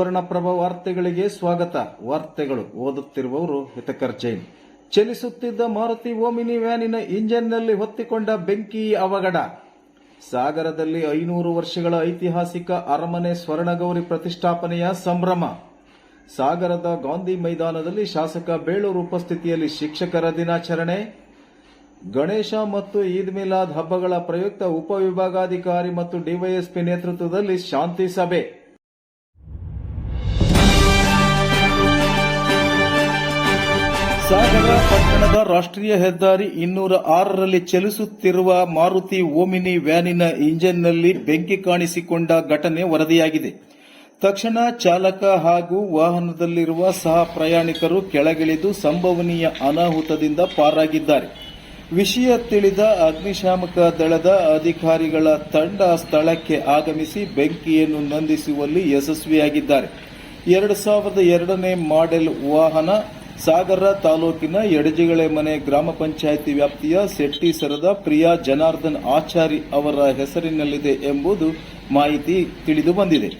ಸುವರ್ಣಪ್ರಭ ವಾರ್ತೆಗಳಿಗೆ ಸ್ವಾಗತ. ವಾರ್ತೆಗಳು ಓದುತ್ತಿರುವವರು ಹಿತಕರ್ ಜೈನ್. ಚಲಿಸುತ್ತಿದ್ದ ಮಾರುತಿ ಓಮಿನಿ ವ್ಯಾನಿನ ಇಂಜಿನ್ನಲ್ಲಿ ಹೊತ್ತಿಕೊಂಡ ಬೆಂಕಿ ಅವಘಡ. ಸಾಗರದಲ್ಲಿ ಐನೂರು ವರ್ಷಗಳ ಐತಿಹಾಸಿಕ ಅರಮನೆ ಸ್ವರ್ಣಗೌರಿ ಪ್ರತಿಷ್ಠಾಪನೆಯ ಸಂಭ್ರಮ. ಸಾಗರದ ಗಾಂಧಿ ಮೈದಾನದಲ್ಲಿ ಶಾಸಕ ಬೇಳೂರು ಉಪಸ್ಥಿತಿಯಲ್ಲಿ ಶಿಕ್ಷಕರ ದಿನಾಚರಣೆ. ಗಣೇಶ ಮತ್ತು ಈದ್ ಮಿಲಾದ್ ಹಬ್ಬಗಳ ಪ್ರಯುಕ್ತ ಉಪವಿಭಾಗಾಧಿಕಾರಿ ಮತ್ತು ಡಿವೈಎಸ್ಪಿ ನೇತೃತ್ವದಲ್ಲಿ ಶಾಂತಿ ಸಭೆ. ಸಾಗರ ಪಟ್ಟಣದ ರಾಷ್ಟ್ರೀಯ ಹೆದ್ದಾರಿ ಇನ್ನೂರ ಆರರಲ್ಲಿ ಚಲಿಸುತ್ತಿರುವ ಮಾರುತಿ ಓಮಿನಿ ವ್ಯಾನಿನ ಇಂಜಿನ್ನಲ್ಲಿ ಬೆಂಕಿ ಕಾಣಿಸಿಕೊಂಡ ಘಟನೆ ವರದಿಯಾಗಿದೆ. ತಕ್ಷಣ ಚಾಲಕ ಹಾಗೂ ವಾಹನದಲ್ಲಿರುವ ಸಹ ಪ್ರಯಾಣಿಕರು ಕೆಳಗಿಳಿದು ಸಂಭವನೀಯ ಅನಾಹುತದಿಂದ ಪಾರಾಗಿದ್ದಾರೆ. ವಿಷಯ ತಿಳಿದ ಅಗ್ನಿಶಾಮಕ ದಳದ ಅಧಿಕಾರಿಗಳ ತಂಡ ಸ್ಥಳಕ್ಕೆ ಆಗಮಿಸಿ ಬೆಂಕಿಯನ್ನು ನಂದಿಸುವಲ್ಲಿ ಯಶಸ್ವಿಯಾಗಿದ್ದಾರೆ. ಎರಡು ಸಾವಿರದ ಎರಡನೇ ಮಾಡೆಲ್ ವಾಹನ ಸಾಗರ ತಾಲೂಕಿನ ಎಡಜಿಗಳೆ ಮನೆ ಗ್ರಾಮ ಪಂಚಾಯಿತಿ ವ್ಯಾಪ್ತಿಯ ಸೆಟ್ಟಿಸರದ ಪ್ರಿಯಾ ಜನಾರ್ದನ್ ಆಚಾರಿ ಅವರ ಹೆಸರಿನಲ್ಲಿದೆ ಎಂಬುದು ಮಾಹಿತಿ ತಿಳಿದು ಬಂದಿದೆ.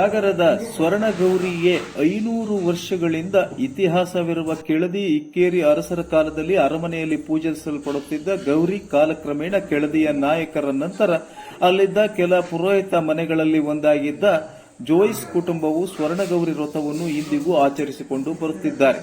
ಸಾಗರದ ಸ್ವರ್ಣಗೌರಿಯೇ ಐನೂರು ವರ್ಷಗಳಿಂದ ಇತಿಹಾಸವಿರುವ ಕೆಳದಿ ಇಕ್ಕೇರಿ ಅರಸರ ಕಾಲದಲ್ಲಿ ಅರಮನೆಯಲ್ಲಿ ಪೂಜಿಸಲ್ಪಡುತ್ತಿದ್ದ ಗೌರಿ ಕಾಲಕ್ರಮೇಣ ಕೆಳದಿಯ ನಾಯಕರ ನಂತರ ಅಲ್ಲಿದ್ದ ಕೆಲ ಪುರೋಹಿತ ಮನೆಗಳಲ್ಲಿ ಒಂದಾಗಿದ್ದ ಜೋಯಿಸ್ ಕುಟುಂಬವು ಸ್ವರ್ಣಗೌರಿ ವ್ರತವನ್ನು ಇಂದಿಗೂ ಆಚರಿಸಿಕೊಂಡು ಬರುತ್ತಿದ್ದಾರೆ.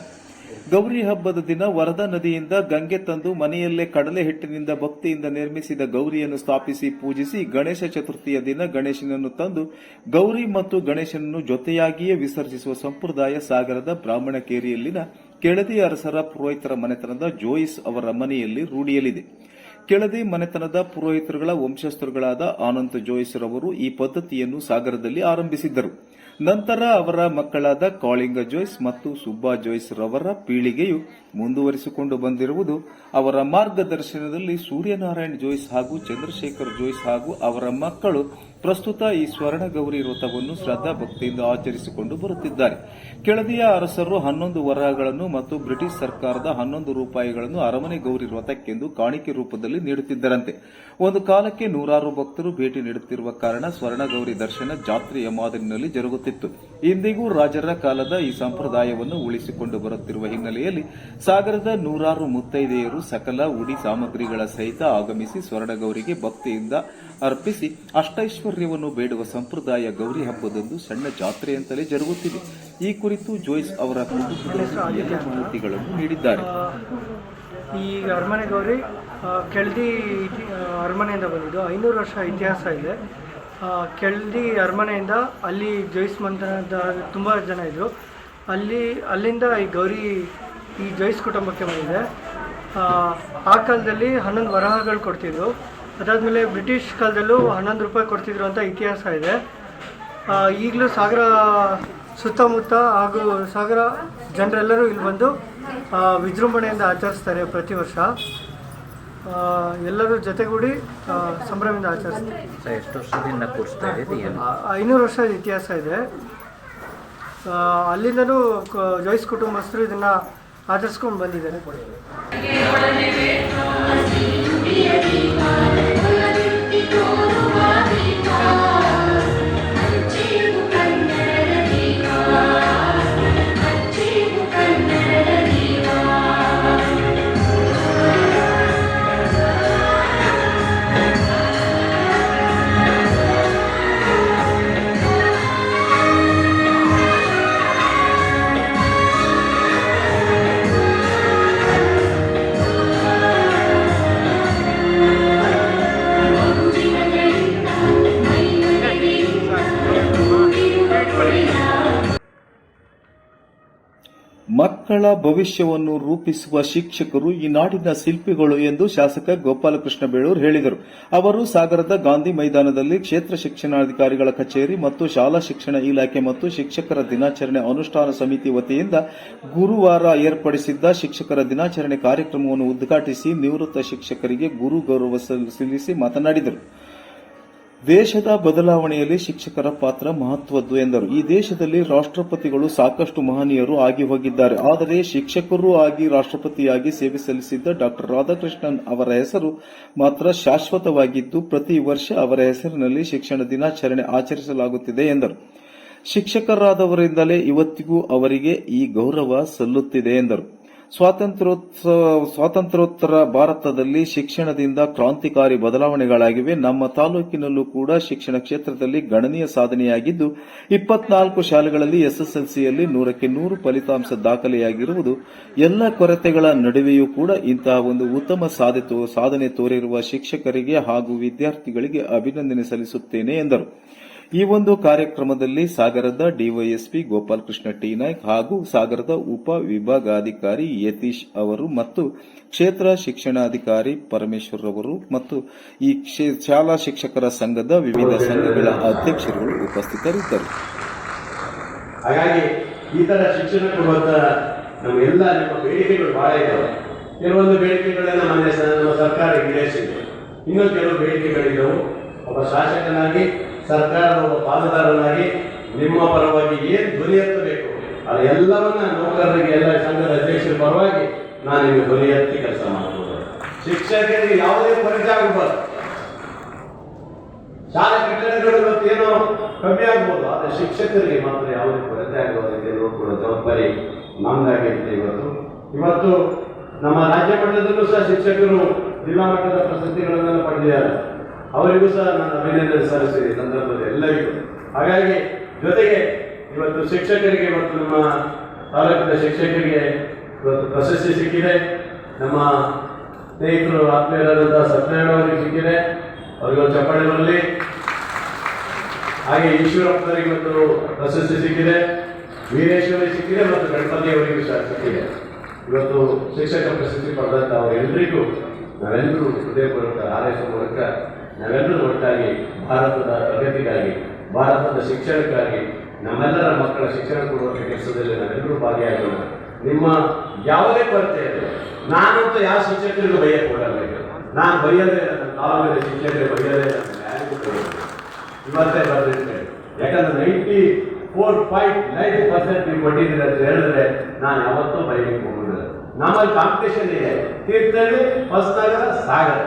ಗೌರಿ ಹಬ್ಬದ ದಿನ ವರದಾ ನದಿಯಿಂದ ಗಂಗೆ ತಂದು ಮನೆಯಲ್ಲೇ ಕಡಲೆ ಹಿಟ್ಟಿನಿಂದ ಭಕ್ತಿಯಿಂದ ನಿರ್ಮಿಸಿದ ಗೌರಿಯನ್ನು ಸ್ಥಾಪಿಸಿ ಪೂಜಿಸಿ ಗಣೇಶ ಚತುರ್ಥಿಯ ದಿನ ಗಣೇಶನನ್ನು ತಂದು ಗೌರಿ ಮತ್ತು ಗಣೇಶನನ್ನು ಜೊತೆಯಾಗಿಯೇ ವಿಸರ್ಜಿಸುವ ಸಂಪ್ರದಾಯ ಸಾಗರದ ಬ್ರಾಹ್ಮಣಕೇರಿಯಲ್ಲಿನ ಕೆಳದಿ ಅರಸರ ಪುರೋಹಿತರ ಮನೆತನದ ಜೋಯಿಸ್ ಅವರ ಮನೆಯಲ್ಲಿ ರೂಢಿಯಲ್ಲಿದೆ. ಕೆಳದಿ ಮನೆತನದ ಪುರೋಹಿತರುಗಳ ವಂಶಸ್ಥರುಗಳಾದ ಆನಂದ್ ಜೋಯಿಸ್ ರವರು ಈ ಪದ್ಧತಿಯನ್ನು ಸಾಗರದಲ್ಲಿ ಆರಂಭಿಸಿದ್ದರು. ನಂತರ ಅವರ ಮಕ್ಕಳಾದ ಕಾಳಿಂಗ ಜೋಯ್ಸ್ ಮತ್ತು ಸುಬ್ಬಾ ಜೋಯ್ಸ್ ರವರ ಪೀಳಿಗೆಯು ಮುಂದುವರಿಸಿಕೊಂಡು ಬಂದಿರುವುದು ಅವರ ಮಾರ್ಗದರ್ಶನದಲ್ಲಿ ಸೂರ್ಯನಾರಾಯಣ್ ಜೋಯಿಸ್ ಹಾಗೂ ಚಂದ್ರಶೇಖರ್ ಜೋಯಿಸ್ ಹಾಗೂ ಅವರ ಮಕ್ಕಳು ಪ್ರಸ್ತುತ ಈ ಸ್ವರ್ಣಗೌರಿ ವ್ರತವನ್ನು ಶ್ರದ್ಧಾ ಭಕ್ತಿಯಿಂದ ಆಚರಿಸಿಕೊಂಡು ಬರುತ್ತಿದ್ದಾರೆ. ಕೆಳದಿಯ ಅರಸರು ಹನ್ನೊಂದು ವರಹಗಳನ್ನು ಮತ್ತು ಬ್ರಿಟಿಷ್ ಸರ್ಕಾರದ ಹನ್ನೊಂದು ರೂಪಾಯಿಗಳನ್ನು ಅರಮನೆ ಗೌರಿ ವ್ರತಕ್ಕೆಂದು ಕಾಣಿಕೆ ರೂಪದಲ್ಲಿ ನೀಡುತ್ತಿದ್ದರಂತೆ. ಒಂದು ಕಾಲಕ್ಕೆ ನೂರಾರು ಭಕ್ತರು ಭೇಟಿ ನೀಡುತ್ತಿರುವ ಕಾರಣ ಸ್ವರ್ಣಗೌರಿ ದರ್ಶನ ಜಾತ್ರೆಯ ಮಾದರಿನಲ್ಲಿ ಜರುಗುತ್ತಿತ್ತು. ಇಂದಿಗೂ ರಾಜರ ಕಾಲದ ಈ ಸಂಪ್ರದಾಯವನ್ನು ಉಳಿಸಿಕೊಂಡು ಬರುತ್ತಿರುವ ಹಿನ್ನೆಲೆಯಲ್ಲಿ ಸಾಗರದ ನೂರಾರು ಮುತ್ತೈದೆಯರು ಸಕಲ ಉಡಿ ಸಾಮಗ್ರಿಗಳ ಸಹಿತ ಆಗಮಿಸಿ ಸ್ವರ್ಣಗೌರಿಗೆ ಭಕ್ತಿಯಿಂದ ಅರ್ಪಿಸಿ ಅಷ್ಟೈಶ್ವರ್ಯವನ್ನು ಬೇಡುವ ಸಂಪ್ರದಾಯ ಗೌರಿ ಹಬ್ಬದಂದು ಸಣ್ಣ ಜಾತ್ರೆಯಂತಲೇ ಜರುಗುತ್ತಿದೆ. ಈ ಕುರಿತು ಜೋಯಿಸ್ ಅವರ ಮಾಹಿತಿಗಳನ್ನು ನೀಡಿದ್ದಾರೆ. ಈ ಅರಮನೆ ಗೌರಿ ಕೆಳದಿ ಅರಮನೆಯಿಂದ ಬಂದಿದ್ದು. ಐನೂರು ವರ್ಷ ಇತಿಹಾಸ ಇದೆ. ಕೆಳದಿ ಅರಮನೆಯಿಂದ ಅಲ್ಲಿ ಜೋಯಿಸ್ ಮಂತ್ರದ ತುಂಬ ಜನ ಇದ್ದರು ಅಲ್ಲಿ, ಅಲ್ಲಿಂದ ಈ ಗೌರಿ ಈ ಜೋಯಿಸ್ ಕುಟುಂಬಕ್ಕೆ ಬಂದಿದೆ. ಆ, ಕಾಲದಲ್ಲಿ ಹನ್ನೊಂದು ವರಹಗಳು ಕೊಡ್ತಿದ್ರು. ಅದಾದಮೇಲೆ ಬ್ರಿಟಿಷ್ ಕಾಲದಲ್ಲೂ ಹನ್ನೊಂದು ರೂಪಾಯಿ ಕೊಡ್ತಿದ್ರು ಅಂತ ಇತಿಹಾಸ ಇದೆ. ಈಗಲೂ ಸಾಗರ ಸುತ್ತಮುತ್ತ ಹಾಗೂ ಸಾಗರ ಜನರೆಲ್ಲರೂ ಇಲ್ಲಿ ಬಂದು ವಿಜೃಂಭಣೆಯಿಂದ ಆಚರಿಸ್ತಾರೆ ಪ್ರತಿ ವರ್ಷ. ಎಲ್ಲರೂ ಜೊತೆಗೂಡಿ ಸಂಭ್ರಮದಿಂದ ಆಚರಿಸ್ತಾರೆ. ಎಷ್ಟು ವರ್ಷದಿಂದ ಐನೂರು ವರ್ಷದ ಇತಿಹಾಸ ಇದೆ. ಅಲ್ಲಿಂದನೂ ಜೋಯಿಸ್ ಕುಟುಂಬಸ್ಥರು ಇದನ್ನು ಆಚರಿಸ್ಕೊಂಡು ಬಂದಿದ್ದಾರೆ ಿ ಮಕ್ಕಳ ಭವಿಷ್ಯವನ್ನು ರೂಪಿಸುವ ಶಿಕ್ಷಕರು ಈ ನಾಡಿನ ಶಿಲ್ಪಿಗಳು ಎಂದು ಶಾಸಕ ಗೋಪಾಲಕೃಷ್ಣ ಬೇಳೂರು ಹೇಳಿದರು. ಅವರು ಸಾಗರದ ಗಾಂಧಿ ಮೈದಾನದಲ್ಲಿ ಕ್ಷೇತ್ರ ಶಿಕ್ಷಣಾಧಿಕಾರಿಗಳ ಕಚೇರಿ ಮತ್ತು ಶಾಲಾ ಶಿಕ್ಷಣ ಇಲಾಖೆ ಮತ್ತು ಶಿಕ್ಷಕರ ದಿನಾಚರಣೆ ಅನುಷ್ಠಾನ ಸಮಿತಿ ವತಿಯಿಂದ ಗುರುವಾರ ಏರ್ಪಡಿಸಿದ್ದ ಶಿಕ್ಷಕರ ದಿನಾಚರಣೆ ಕಾರ್ಯಕ್ರಮವನ್ನು ಉದ್ಘಾಟಿಸಿ ನಿವೃತ್ತ ಶಿಕ್ಷಕರಿಗೆ ಗುರು ಗೌರವ ಸಲ್ಲಿಸಿ ಮಾತನಾಡಿದರು. ದೇಶದ ಬದಲಾವಣೆಯಲ್ಲಿ ಶಿಕ್ಷಕರ ಪಾತ್ರ ಮಹತ್ವದ್ದು ಎಂದರು. ಈ ದೇಶದಲ್ಲಿ ರಾಷ್ಟ್ರಪತಿಗಳು ಸಾಕಷ್ಟು ಮಹನೀಯರು ಆಗಿ ಹೋಗಿದ್ದಾರೆ. ಆದರೆ ಶಿಕ್ಷಕರೂ ಆಗಿ ರಾಷ್ಟ್ರಪತಿಯಾಗಿ ಸೇವೆ ಸಲ್ಲಿಸಿದ್ದ ಡಾಕ್ಟರ್ ರಾಧಾಕೃಷ್ಣನ್ ಅವರ ಹೆಸರು ಮಾತ್ರ ಶಾಶ್ವತವಾಗಿದ್ದು, ಪ್ರತಿ ವರ್ಷ ಅವರ ಹೆಸರಿನಲ್ಲಿ ಶಿಕ್ಷಣ ದಿನಾಚರಣೆ ಆಚರಿಸಲಾಗುತ್ತಿದೆ ಎಂದರು. ಶಿಕ್ಷಕರಾದವರಿಂದಲೇ ಇವತ್ತಿಗೂ ಅವರಿಗೆ ಈ ಗೌರವ ಸಲ್ಲುತ್ತಿದೆ ಎಂದರು. ಸ್ವಾತಂತ್ರ್ಯೋತ್ಸವ, ಸ್ವಾತಂತ್ರ್ಯೋತ್ತರ ಭಾರತದಲ್ಲಿ ಶಿಕ್ಷಣದಿಂದ ಕ್ರಾಂತಿಕಾರಿ ಬದಲಾವಣೆಗಳಾಗಿವೆ. ನಮ್ಮ ತಾಲೂಕಿನಲ್ಲೂ ಕೂಡ ಶಿಕ್ಷಣ ಕ್ಷೇತ್ರದಲ್ಲಿ ಗಣನೀಯ ಸಾಧನೆಯಾಗಿದ್ದು, ಇಪ್ಪತ್ನಾಲ್ಕು ಶಾಲೆಗಳಲ್ಲಿ ಎಸ್ಎಸ್ಎಲ್ಸಿಯಲ್ಲಿ ನೂರಕ್ಕೆ ನೂರು ಫಲಿತಾಂಶ ದಾಖಲೆಯಾಗಿರುವುದು, ಎಲ್ಲ ಕೊರತೆಗಳ ನಡುವೆಯೂ ಕೂಡ ಇಂತಹ ಒಂದು ಉತ್ತಮ ಸಾಧೆ- ಸಾಧನೆ ತೋರಿರುವ ಶಿಕ್ಷಕರಿಗೆ ಹಾಗೂ ವಿದ್ಯಾರ್ಥಿಗಳಿಗೆ ಅಭಿನಂದನೆ ಸಲ್ಲಿಸುತ್ತೇನೆ ಎಂದರು. ಈ ಒಂದು ಕಾರ್ಯಕ್ರಮದಲ್ಲಿ ಸಾಗರದ ಡಿವೈಎಸ್ಪಿ ಗೋಪಾಲಕೃಷ್ಣ ಟಿ ನಾಯ್ಕ್ ಹಾಗೂ ಸಾಗರದ ಉಪ ವಿಭಾಗಾಧಿಕಾರಿ ಯತೀಶ್ ಅವರು ಮತ್ತು ಕ್ಷೇತ್ರ ಶಿಕ್ಷಣಾಧಿಕಾರಿ ಪರಮೇಶ್ವರ್ ಅವರು ಮತ್ತು ಈ ಶಾಲಾ ಶಿಕ್ಷಕರ ಸಂಘದ ವಿವಿಧ ಸಂಘಗಳ ಅಧ್ಯಕ್ಷರುಗಳು ಉಪಸ್ಥಿತರಿದ್ದರು. ಹಾಗಾಗಿ ಈ ತರ ಶಿಕ್ಷಣ ಕೊಡುವಂತ ನಮ್ಮ ಬೇಡಿಕೆಗಳು ಬಹಳ ಇದ್ದಾವೆ ಕೆಲವೊಂದು ಬೇಡಿಕೆಗಳನ್ನ ನಮ್ಮ ಸರ್ಕಾರ ಇನ್ನೂ ಕೆಲವು ಬೇಡಿಕೆಗಳಿದ್ದವು ಒಬ್ಬ ಶಾಸಕನಾಗಿ ಸರ್ಕಾರದ ಒಬ್ಬ ಪಾಲುದಾರನಾಗಿ ನಿಮ್ಮ ಪರವಾಗಿ ಏನು ಧ್ವನಿ ಎತ್ತಬೇಕು? ಅದು ಎಲ್ಲವನ್ನ ನೌಕರರಿಗೆ ಎಲ್ಲ ಸಂಘದ ಅಧ್ಯಕ್ಷರ ಪರವಾಗಿ ನಾನು ನಿಮಗೆ ಧ್ವನಿ ಎತ್ತಿ ಕೆಲಸ ಮಾಡ್ಬೋದು. ಶಿಕ್ಷಕರಿಗೆ ಯಾವುದೇ ಪರಿಚಯ ಆಗಬಾರ್ದು. ಶಾಲೆ ಕಟ್ಟಡಗಳು ಇವತ್ತೇನೋ ಕಮ್ಮಿ ಆಗ್ಬೋದು, ಆದರೆ ಶಿಕ್ಷಕರಿಗೆ ಮಾತ್ರ ಯಾವುದೇ ಕೊರತೆ ಆಗುವುದಕ್ಕೆ ನೋಡ್ಕೊಳ್ಳೋ ಜವಾಬ್ದಾರಿ ನಮ್ದಾಗಿರುತ್ತೆ ಇವತ್ತು. ಇವತ್ತು ನಮ್ಮ ರಾಜ್ಯ ಮಟ್ಟದಲ್ಲೂ ಸಹ ಶಿಕ್ಷಕರು ಜಿಲ್ಲಾ ಮಟ್ಟದ ಪ್ರಶಸ್ತಿಗಳನ್ನೆಲ್ಲ ಪಡೆದಿದ್ದಾರೆ. ಅವರಿಗೂ ಸಹ ನಾನು ಅಭಿನಂದನೆ ಸಲ್ಲಿಸಿದೆ ಸಂದರ್ಭದಲ್ಲಿ ಎಲ್ಲರಿಗೂ. ಹಾಗಾಗಿ ಜೊತೆಗೆ ಇವತ್ತು ಶಿಕ್ಷಕರಿಗೆ ಇವತ್ತು ನಮ್ಮ ತಾಲೂಕಿನ ಶಿಕ್ಷಕರಿಗೆ ಇವತ್ತು ಪ್ರಶಸ್ತಿ ಸಿಕ್ಕಿದೆ. ನಮ್ಮ ಸ್ನೇಹಿತರು ಆತ್ಮೀಯರಾದಂತಹ ಸತ್ಯನಾರಾಯಣ ಅವರಿಗೆ ಸಿಕ್ಕಿದೆ. ಅವರಿಗೊಂದು ಚಪ್ಪಾಳೆ ಹಾಗೆ ಈಶ್ವರಪ್ಪನವರಿಗೆ ಮತ್ತು ಪ್ರಶಸ್ತಿ ಸಿಕ್ಕಿದೆ. ವೀರೇಶ್ವರಿಗೆ ಸಿಕ್ಕಿದೆ ಮತ್ತು ಗಣಪತಿ ಅವರಿಗೂ ಸಹ ಸಿಕ್ಕಿದೆ. ಇವತ್ತು ಶಿಕ್ಷಕ ಪ್ರಶಸ್ತಿ ಪಡೆದಂಥ ಅವರೆಲ್ಲರಿಗೂ ನಾವೆಲ್ಲರೂ ಹೃದಯಪೂರ್ವಕ ಆರೈಸುವ ಮೂಲಕ ನಾವೆಲ್ಲರೂ ಒಟ್ಟಾಗಿ ಭಾರತದ ಪ್ರಗತಿಗಾಗಿ, ಭಾರತದ ಶಿಕ್ಷಣಕ್ಕಾಗಿ, ನಮ್ಮೆಲ್ಲರ ಮಕ್ಕಳ ಶಿಕ್ಷಣ ಕೊಡುವಂಥ ಕೆಲಸದಲ್ಲಿ ನಾವೆಲ್ಲರೂ ಭಾಗಿಯಾಗೋಣ. ನಿಮ್ಮ ಯಾವುದೇ ಕೊರತೆ ಇಲ್ಲ ನಾನಂತೂ ಯಾವ ಶಿಕ್ಷಕರಿಗೂ ಬೈಯಕ್ಕೆ ಕೊಡಲ್ಲ ನಾನು ಬೈಯದೇ ತಾಲೂಕಿನ ಶಿಕ್ಷಕರಿಗೆ ಬೈಯದೇ. ಇವತ್ತೇ ಬರ್ದಿರ್ತೇನೆ ಯಾಕಂದ್ರೆ ninety four point nine percent ನೀವು ಕೊಟ್ಟಿದ್ದೀರಿ ಅಂತ ಹೇಳಿದ್ರೆ ನಾನು ಯಾವತ್ತೂ ಬೈಲಿಕ್ಕೆ ಹೋಗುದಿಲ್ಲ. ನಮ್ಮಲ್ಲಿ ಕಾಂಪಿಟೇಷನ್ ಇದೆ. ತೀರ್ಥಹಳ್ಳಿ, ಹೊಸನಗರ, ಸಾಗರ.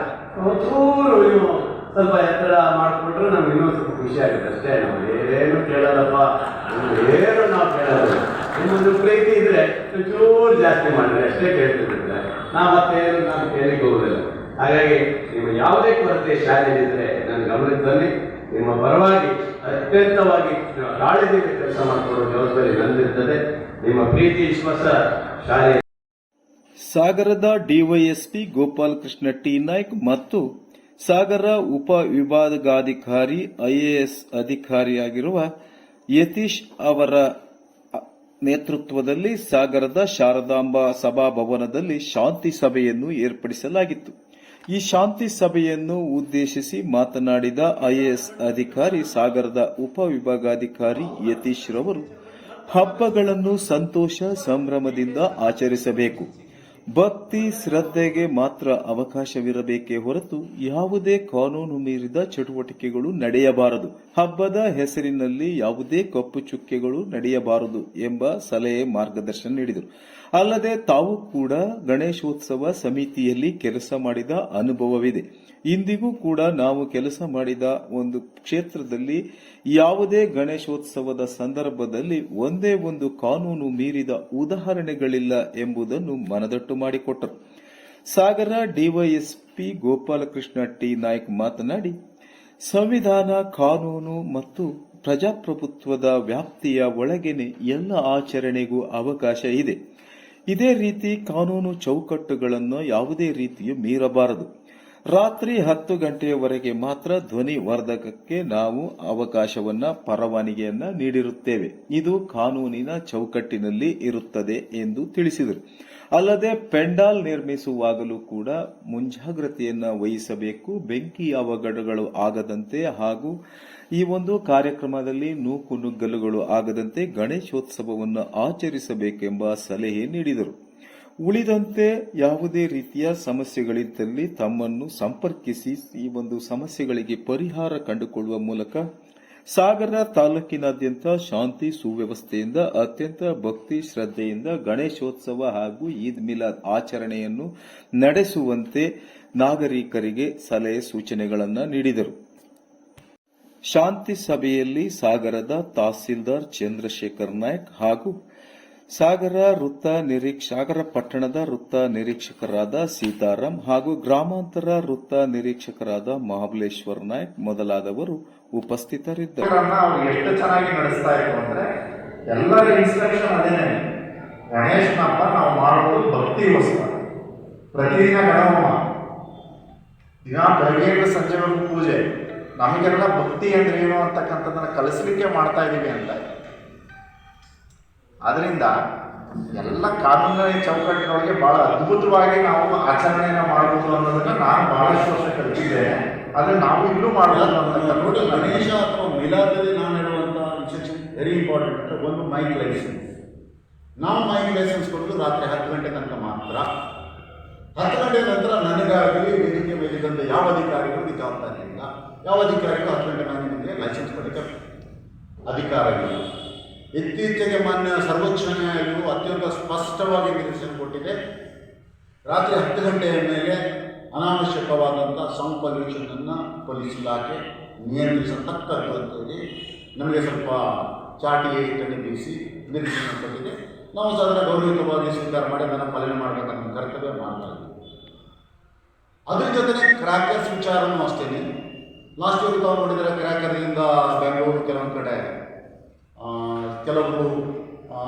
ಒಂಚೂರು ನೀವು ಸ್ವಲ್ಪ ಎತ್ತರ ಮಾಡಿಕೊಟ್ರೆ ನಮ್ಗೆ ಇನ್ನೊಂದು ಸ್ವಲ್ಪ ಖುಷಿ ಆಗುತ್ತೆ ಅಷ್ಟೇ. ನಾವು ಏನೇನು ಕೇಳಲ್ಲಪ್ಪ ಏನು ನಾವು ಕೇಳಲ್ಲ. ನಿಮ್ಮೊಂದು ಪ್ರೀತಿ ಇದ್ರೆ ಚೂರು ಜಾಸ್ತಿ ಮಾಡಿದ್ರೆ ಅಷ್ಟೇ ಕೇಳ್ತಿದ್ರೆ ನಾವು ಮತ್ತೆ ನಾನು ಕೇಳಿಕ್ಕೆ ಹೋಗುದಿಲ್ಲ. ಹಾಗಾಗಿ ನಿಮ್ಮ ಯಾವುದೇ ಕೊರತೆ ಶಾಲೆಯಲ್ಲಿದ್ದರೆ ನನ್ನ ಗಮನಕ್ಕೆ ಬನ್ನಿ. ನಿಮ್ಮ ಪರವಾಗಿ ಅತ್ಯಂತವಾಗಿ ಕಾಳಜಿಯಿಂದ ಕೆಲಸ ಮಾಡಿಕೊಳ್ಳುವ ಜವಾಬ್ದಾರಿ ನಂದಿರ್ತದೆ ನಿಮ್ಮ ಪ್ರೀತಿ ವಿಶ್ವಾಸ ಶಾಲೆ ಸಾಗರದ ಡಿವೈಎಸ್ಪಿ ಗೋಪಾಲಕೃಷ್ಣ ಟಿ ನಾಯ್ಕ್ ಮತ್ತು ಸಾಗರ ಉಪ ವಿಭಾಗಾಧಿಕಾರಿ ಐಎಎಸ್ ಅಧಿಕಾರಿಯಾಗಿರುವ ಯತೀಶ್ ಅವರ ನೇತೃತ್ವದಲ್ಲಿ ಸಾಗರದ ಶಾರದಾಂಬಾ ಸಭಾಭವನದಲ್ಲಿ ಶಾಂತಿ ಸಭೆಯನ್ನು ಏರ್ಪಡಿಸಲಾಗಿತ್ತು. ಈ ಶಾಂತಿ ಸಭೆಯನ್ನು ಉದ್ದೇಶಿಸಿ ಮಾತನಾಡಿದ ಐಎಎಸ್ ಅಧಿಕಾರಿ, ಸಾಗರದ ಉಪವಿಭಾಗಾಧಿಕಾರಿ ಯತೀಶ್ ರವರು, ಹಬ್ಬಗಳನ್ನು ಸಂತೋಷ, ಸಂಭ್ರಮದಿಂದ ಆಚರಿಸಬೇಕು. ಭಕ್ತಿ ಶ್ರದ್ಧೆಗೆ ಮಾತ್ರ ಅವಕಾಶವಿರಬೇಕೇ ಹೊರತು ಯಾವುದೇ ಕಾನೂನು ಮೀರಿದ ಚಟುವಟಿಕೆಗಳು ನಡೆಯಬಾರದು. ಹಬ್ಬದ ಹೆಸರಿನಲ್ಲಿ ಯಾವುದೇ ಕಪ್ಪು ಚುಕ್ಕೆಗಳು ನಡೆಯಬಾರದು ಎಂಬ ಸಲಹೆ ಮಾರ್ಗದರ್ಶನ ನೀಡಿದರು. ಅಲ್ಲದೆ ತಾವು ಕೂಡ ಗಣೇಶೋತ್ಸವ ಸಮಿತಿಯಲ್ಲಿ ಕೆಲಸ ಮಾಡಿದ ಅನುಭವವಿದೆ. ಇಂದಿಗೂ ಕೂಡ ನಾವು ಕೆಲಸ ಮಾಡಿದ ಒಂದು ಕ್ಷೇತ್ರದಲ್ಲಿ ಯಾವುದೇ ಗಣೇಶೋತ್ಸವದ ಸಂದರ್ಭದಲ್ಲಿ ಒಂದೇ ಒಂದು ಕಾನೂನು ಮೀರಿದ ಉದಾಹರಣೆಗಳಿಲ್ಲ ಎಂಬುದನ್ನು ಮನದಟ್ಟು ಮಾಡಿಕೊಟ್ಟರು. Sagara DYSP Gopalakrishna T. Naik ಮಾತನಾಡಿ, ಸಂವಿಧಾನ, ಕಾನೂನು ಮತ್ತು ಪ್ರಜಾಪ್ರಭುತ್ವದ ವ್ಯಾಪ್ತಿಯ ಒಳಗೇನೆ ಎಲ್ಲ ಆಚರಣೆಗೂ ಅವಕಾಶ ಇದೆ. ಇದೇ ರೀತಿ ಕಾನೂನು ಚೌಕಟ್ಟುಗಳನ್ನು ಯಾವುದೇ ರೀತಿಯೂ ಮೀರಬಾರದು. ರಾತ್ರಿ ಹತ್ತು ಗಂಟೆಯವರೆಗೆ ಮಾತ್ರ ಧ್ವನಿ ವರ್ಧಕಕ್ಕೆ ನಾವು ಅವಕಾಶವನ್ನ, ಪರವಾನಗಿಯನ್ನ ನೀಡಿರುತ್ತೇವೆ. ಇದು ಕಾನೂನಿನ ಚೌಕಟ್ಟಿನಲ್ಲಿ ಇರುತ್ತದೆ ಎಂದು ತಿಳಿಸಿದರು. ಅಲ್ಲದೆ ಪೆಂಡಾಲ್ ನಿರ್ಮಿಸುವಾಗಲೂ ಕೂಡ ಮುಂಜಾಗ್ರತೆಯನ್ನು ವಹಿಸಬೇಕು. ಬೆಂಕಿ ಅವಘಡಗಳು ಆಗದಂತೆ ಹಾಗೂ ಈ ಒಂದು ಕಾರ್ಯಕ್ರಮದಲ್ಲಿ ನೂಕು ನುಗ್ಗಲುಗಳು ಆಗದಂತೆ ಗಣೇಶೋತ್ಸವವನ್ನು ಆಚರಿಸಬೇಕೆಂಬ ಸಲಹೆ ನೀಡಿದರು. ಉಳಿದಂತೆ ಯಾವುದೇ ರೀತಿಯ ಸಮಸ್ಯೆಗಳಿದ್ದಲ್ಲಿ ತಮ್ಮನ್ನು ಸಂಪರ್ಕಿಸಿ ಈ ಒಂದು ಸಮಸ್ಯೆಗಳಿಗೆ ಪರಿಹಾರ ಕಂಡುಕೊಳ್ಳುವ ಮೂಲಕ ಸಾಗರ ತಾಲೂಕಿನಾದ್ಯಂತ ಶಾಂತಿ ಸುವ್ಯವಸ್ಥೆಯಿಂದ ಅತ್ಯಂತ ಭಕ್ತಿ ಶ್ರದ್ಧೆಯಿಂದ ಗಣೇಶೋತ್ಸವ ಹಾಗೂ ಈದ್ ಮಿಲಾದ್ ಆಚರಣೆಯನ್ನು ನಡೆಸುವಂತೆ ನಾಗರಿಕರಿಗೆ ಸಲಹೆ ಸೂಚನೆಗಳನ್ನು ನೀಡಿದರು. ಶಾಂತಿ ಸಭೆಯಲ್ಲಿ ಸಾಗರದ ತಹಸೀಲ್ದಾರ್ ಚಂದ್ರಶೇಖರ್ ನಾಯ್ಕ್ ಹಾಗೂ ಸಾಗರ ವೃತ್ತ ನಿರೀಕ್ಷ, ಸಾಗರ ಪಟ್ಟಣದ ವೃತ್ತ ನಿರೀಕ್ಷಕರಾದ ಸೀತಾರಾಮ್ ಹಾಗೂ ಗ್ರಾಮಾಂತರ ವೃತ್ತ ನಿರೀಕ್ಷಕರಾದ ಮಹಾಬಲೇಶ್ವರ್ ನಾಯ್ಕ್ ಮೊದಲಾದವರು ಉಪಸ್ಥಿತರಿದ್ದರು. ಎಷ್ಟು ಚೆನ್ನಾಗಿ ನಡೆಸ್ತಾ ಇದ್ರು ಅಂದ್ರೆ ಎಲ್ಲರ ಇನ್ಸ್ಟ್ರಕ್ಷನ್ ಅದೇನೆ. ಗಣೇಶನ ಹಬ್ಬ ನಾವು ಮಾಡೋದು ಭಕ್ತಿಗೋಸ್ಕರ. ಪ್ರತಿದಿನ ಗಣಹೋಮ. ದಿನ ಬೆಳಗ್ಗೆ ಸಂಜೆವರೆಗೂ ಪೂಜೆ. ನಮಗೆಲ್ಲ ಭಕ್ತಿ ಅಂದ್ರೆ ಏನು ಅಂತಕ್ಕಂಥದ್ದನ್ನ ಕಲಿಸ್ಲಿಕ್ಕೆ ಮಾಡ್ತಾ ಇದ್ದೀವಿ ಅಂತ. ಆದ್ರಿಂದ ಎಲ್ಲ ಕಾನೂನಿನ ಚೌಕಟ್ಟಿನೊಳಗೆ ಬಹಳ ಅದ್ಭುತವಾಗಿ ನಾವು ಆಚರಣೆಯನ್ನು ಮಾಡಬಹುದು ಅನ್ನೋದನ್ನ ನಾನು ಬಹಳಷ್ಟು ವರ್ಷ ಕಲಿತಿದ್ದೇನೆ ಆದ್ರೆ ನಾವು ಇಲ್ಲೂ ಮಾಡಬಹುದು ನೋಡಿ ಅನ್ನೋದನ್ನ ಗಣೇಶ ಅಥವಾ ಮಿಲಾದಲ್ಲಿ ನಾನು ಹೇಳುವಂಥ ವಿಶೇಷ ವೆರಿ ಇಂಪಾರ್ಟೆಂಟ್ ಒಂದು ಮೈಕ್ ಲೈಸೆನ್ಸ್ ನಾವು ಮೈಕ್ ಲೈಸೆನ್ಸ್ ಕೊಡೋದು ರಾತ್ರಿ ಹತ್ತು ಗಂಟೆ ತನಕ ಮಾತ್ರ. ಹತ್ತು ಗಂಟೆ ನಂತರ ನನಗಾಗಲಿ ವೇದಿಕೆ ಮೇಲಿದ್ದಂಥ ಯಾವ ಅಧಿಕಾರಿಗಳು ಜವಾಬ್ದಾರಿ ಇಲ್ಲ. ಯಾವ ಅಧಿಕಾರಿಗಳು ಹತ್ತು ಗಂಟೆ ನಾನು ನಿಮಗೆ ಲೈಸೆನ್ಸ್ ಕೊಡಲಿಕ್ಕೆ ಅಧಿಕಾರ ಇಲ್ಲ ಇತ್ತೀಚೆಗೆ ಮಾನ್ಯ ಸರ್ವೋಚ್ಚ ನ್ಯಾಯಾಲಯವು ಅತ್ಯಂತ ಸ್ಪಷ್ಟವಾಗಿ ನಿರ್ದೇಶನ ಕೊಟ್ಟಿದೆ. ರಾತ್ರಿ ಹತ್ತು ಗಂಟೆಯ ಮೇಲೆ ಅನಾವಶ್ಯಕವಾದಂಥ ಸೌಂಡ್ ಪೊಲ್ಯೂಷನನ್ನು ಪೊಲೀಸ್ ಇಲಾಖೆ ನಿಯಂತ್ರಿಸತಕ್ಕದ್ದು ಅಂತೇಳಿ ನಮಗೆ ಸ್ವಲ್ಪ ಚಾಟಿ ಏಟನ್ನು ಬೀಸಿ ನಿರ್ದೇಶನ ಕೊಟ್ಟಿದೆ. ನಾವು ಅದರ ಗೌರವಯುತವಾಗಿ ಸ್ವೀಕಾರ ಮಾಡಿ ಅದನ್ನು ಪಾಲನೆ ಮಾಡಬೇಕನ್ನೋ ಕರ್ತವ್ಯ ಮಾಡ್ತಾ ಇದ್ದೀವಿ. ಅದ್ರ ಜೊತೆಗೆ ಕ್ರ್ಯಾಕರ್ಸ್ ವಿಚಾರವೂ ಅಷ್ಟೇ ಲಾಸ್ಟ್ ವೀಕ್ ತಾವು ನೋಡಿದರೆ ಕ್ರ್ಯಾಕರ್ನಿಂದ ಬೆಂಗಳೂರು ಕೆಲವೊಂದು ಕಡೆ ಕೆಲವರು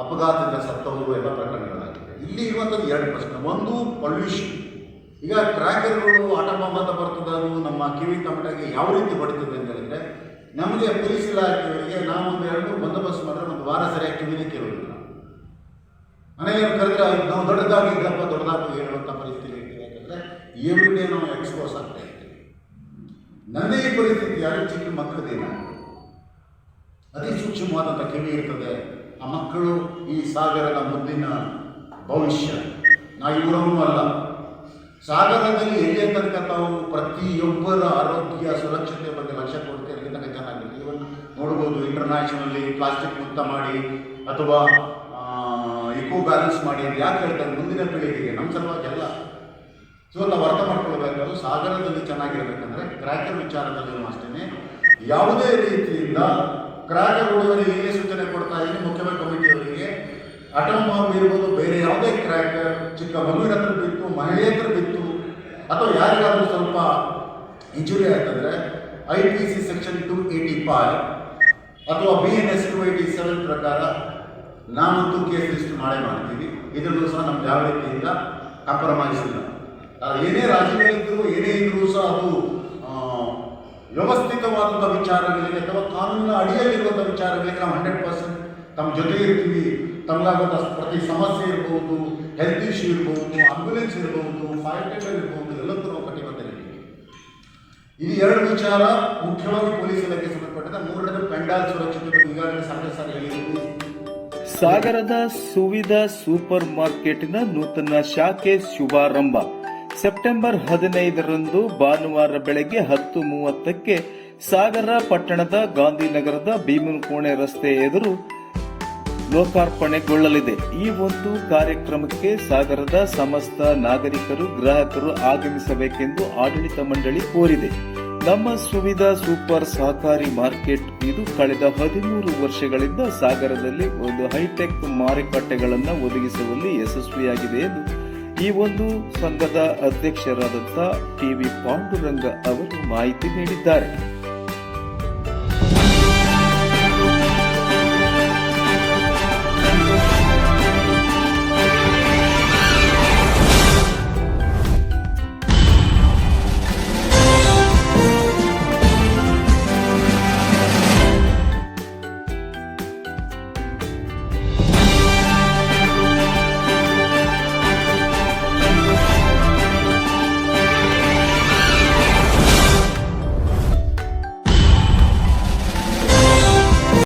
ಅಪಘಾತದಿಂದ ಸತ್ತವರು ಎಲ್ಲ ಪ್ರಕರಣಗಳಾಗಿದೆ ಇಲ್ಲಿ ಇರುವಂಥದ್ದು ಎರಡು ಪ್ರಶ್ನೆ. ಒಂದು ಪೊಲ್ಯೂಷನ್ ಈಗ ಟ್ರ್ಯಾಕರ್ಗಳು ಆಟ ಅಂತ ಬರ್ತದೆ, ಅದು ನಮ್ಮ ಕಿವಿ ತಮಟೆಗೆ ಯಾವ ರೀತಿ ಬಡಿತದೆ ಅಂತ ಹೇಳಿದ್ರೆ, ನಮಗೆ ಪೊಲೀಸ್ ಇಲಾಖೆಯವರಿಗೆ ನಾವು ಒಂದು ಎರಡು ಬಂದೋಬಸ್ತ್ ಮಾಡಿದ್ರೆ ಒಂದು ವಾರ ಸರಿಯಾಗಿ ಕಿವಿನೇ ಕೇಳೋದಿಲ್ಲ ಮನೆಗೆ ಕರೆದ್ರೆ ನಾವು ದೊಡ್ಡದಾಗಿ ಇದ್ದಪ್ಪ ದೊಡ್ಡದಾಗಿ ಹೇಳುವಂಥ ಪರಿಸ್ಥಿತಿ ಇರ್ತದೆ ಯಾಕಂದರೆ ಎವ್ರಿ ನಾವು ಎಕ್ಸ್ಪೋಸ್ ಆಗ್ತಾ ಇರ್ತೀವಿ ನನ್ನದೇ ಈ ಪರಿಸ್ಥಿತಿ ಯಾರು ಚಿಕ್ಕ ಮಕ್ಕಳದೇನ ಅತಿ ಸೂಕ್ಷ್ಮವಾದಂಥ ಕಿವಿ ಇರ್ತದೆ. ಆ ಮಕ್ಕಳು ಈ ಸಾಗರದ ಮುಂದಿನ ಭವಿಷ್ಯ. ನಾ ಇವರವೂ ಅಲ್ಲ. ಸಾಗರದಲ್ಲಿ ಎಲ್ಲಿಯ ತನಕ ತಾವು ಪ್ರತಿಯೊಬ್ಬರ ಆರೋಗ್ಯ ಸುರಕ್ಷತೆ ಬಗ್ಗೆ ಲಕ್ಷ್ಯ ಕೊಡ್ತೇವೆ ಅಲ್ಲಿ ತನಕ ಚೆನ್ನಾಗಿದೆ ಇವನ್ ನೋಡ್ಬೋದು ಇಂಟರ್ನ್ಯಾಷನಲ್ಲಿ ಪ್ಲಾಸ್ಟಿಕ್ ಮುಕ್ತ ಮಾಡಿ ಅಥವಾ ಇಕೋ ಬ್ಯಾಲೆನ್ಸ್ ಮಾಡಿ ಅಂತ ಯಾಕೆ ಹೇಳ್ತಾರೆ ಮುಂದಿನ ಪೀಳಿಗೆಗೆ? ನಮ್ಮ ಸಲುವಾಗಿ ಅಲ್ಲ. ಸೊ ನಾವು ಅರ್ಥ ಮಾಡ್ಕೊಳ್ಬೇಕಾದ್ರು ಸಾಗರದಲ್ಲಿ ಚೆನ್ನಾಗಿರ್ಬೇಕಂದ್ರೆ ಕ್ರ್ಯಾಕರ್ ವಿಚಾರದಲ್ಲಿ ಅಷ್ಟೇ ಯಾವುದೇ ರೀತಿಯಿಂದ ಕ್ರ್ಯಾಕರ್ ಹುಡುಗರಿಗೆ ಏನೇ ಸೂಚನೆ ಕೊಡ್ತಾ ಇದ್ದೀನಿ ಮುಖ್ಯಮಂತ್ರಿ ಕಮಿಟಿಯವರಿಗೆ ಅಟಮ್ ಬಾಂಬ್ ಇರ್ಬೋದು, ಬೇರೆ ಯಾವುದೇ ಕ್ರ್ಯಾಕರ್, ಚಿಕ್ಕ ಮಗುವಿನ ಹತ್ರ ಬಿತ್ತು ಮಹಿಳೆ ಹತ್ರ ಬಿತ್ತು, ಅಥವಾ ಯಾರಿಗಾದರೂ ಸ್ವಲ್ಪ ಇಂಜುರಿ ಆಯ್ತಂದ್ರೆ I P C section two eighty five ಅಥವಾ B N S two eighty seven ಪ್ರಕಾರ ನಾವಂತೂ ಕೇಸ್ ಲಿಸ್ಟ್ ಮಾಡೇ ಮಾಡ್ತೀವಿ ಇದರಲ್ಲೂ ಸಹ ನಮ್ಗೆ ಯಾವ ರೀತಿಯಿಂದ ಕಾಂಪ್ರಮೈಸ್ ಇಲ್ಲ. ಏನೇ ರಾಜ್ಯಗಳಿದ್ದರೂ ಏನೇ ಇದ್ರೂ ಸಹ ಅದು ವ್ಯವಸ್ಥಿತವಾದಂಥ ವಿಚಾರಗಳಿಗೆ ಅಥವಾ ಕಾನೂನಿನ ಅಡಿಯಲ್ಲಿರುವಂಥ ವಿಚಾರಗಳಿಗೆ ನಾವು ಹಂಡ್ರೆಡ್ ಪರ್ಸೆಂಟ್ ತಮ್ಮ ಜೊತೆ ಇರ್ತೀವಿ. ತಮಗಾಗುವಂಥ ಪ್ರತಿ ಸಮಸ್ಯೆ ಇರ್ಬೋದು ಹೆಲ್ತ್ ಇಶ್ಯೂ ಇರ್ಬೋದು ಆಂಬ್ಯುಲೆನ್ಸ್ ಇರ್ಬೋದು ಫೈರ್ ಟೆಂಡರ್ ಇರ್ಬೋದು ಎಲ್ಲದಕ್ಕೂ ನಾವು ಕಟ್ಟಿಬದ್ಧರಿದ್ದೀವಿ ಇದು ಎರಡು ವಿಚಾರ ಮುಖ್ಯವಾಗಿ ಪೊಲೀಸ್ ಇಲಾಖೆ ಸಂಬಂಧಪಟ್ಟಂತೆ ಮೂರನೇ ಪೆಂಡಾಲ್ ಸುರಕ್ಷತೆ ಈಗಾಗಲೇ ಸಾಕಷ್ಟು ಸಾರಿ ಹೇಳಿದ್ದೀವಿ ಸಾಗರದ ಸುವಿಧ ಸೂಪರ್ ಮಾರ್ಕೆಟ್ನ ನೂತನ ಶಾಖೆ ಶುಭಾರಂಭ. ಸೆಪ್ಟೆಂಬರ್ ಹದಿನೈದರಂದು ಭಾನುವಾರ ಬೆಳಗ್ಗೆ ಹತ್ತು ಮೂವತ್ತಕ್ಕೆ ಸಾಗರ ಪಟ್ಟಣದ ಗಾಂಧಿನಗರದ ಭೀಮನಕೋಣೆ ರಸ್ತೆ ಎದುರು ಲೋಕಾರ್ಪಣೆಗೊಳ್ಳಲಿದೆ. ಈ ಒಂದು ಕಾರ್ಯಕ್ರಮಕ್ಕೆ ಸಾಗರದ ಸಮಸ್ತ ನಾಗರಿಕರು, ಗ್ರಾಹಕರು ಆಗಮಿಸಬೇಕೆಂದು ಆಡಳಿತ ಮಂಡಳಿ ಕೋರಿದೆ. ನಮ್ಮ ಸುವಿಧ ಸೂಪರ್ ಸಹಕಾರಿ ಮಾರ್ಕೆಟ್ ಇದು ಕಳೆದ ಹದಿಮೂರು ವರ್ಷಗಳಿಂದ ಸಾಗರದಲ್ಲಿ ಒಂದು ಹೈಟೆಕ್ ಮಾರುಕಟ್ಟೆಗಳನ್ನು ಒದಗಿಸುವಲ್ಲಿ ಯಶಸ್ವಿಯಾಗಿದೆ ಎಂದು ಈ ಒಂದು ಸಂಘದ ಅಧ್ಯಕ್ಷರಾದಂಥ ಟಿವಿ ಪಾಂಡುರಂಗ ಅವರು ಮಾಹಿತಿ ನೀಡಿದ್ದಾರೆ.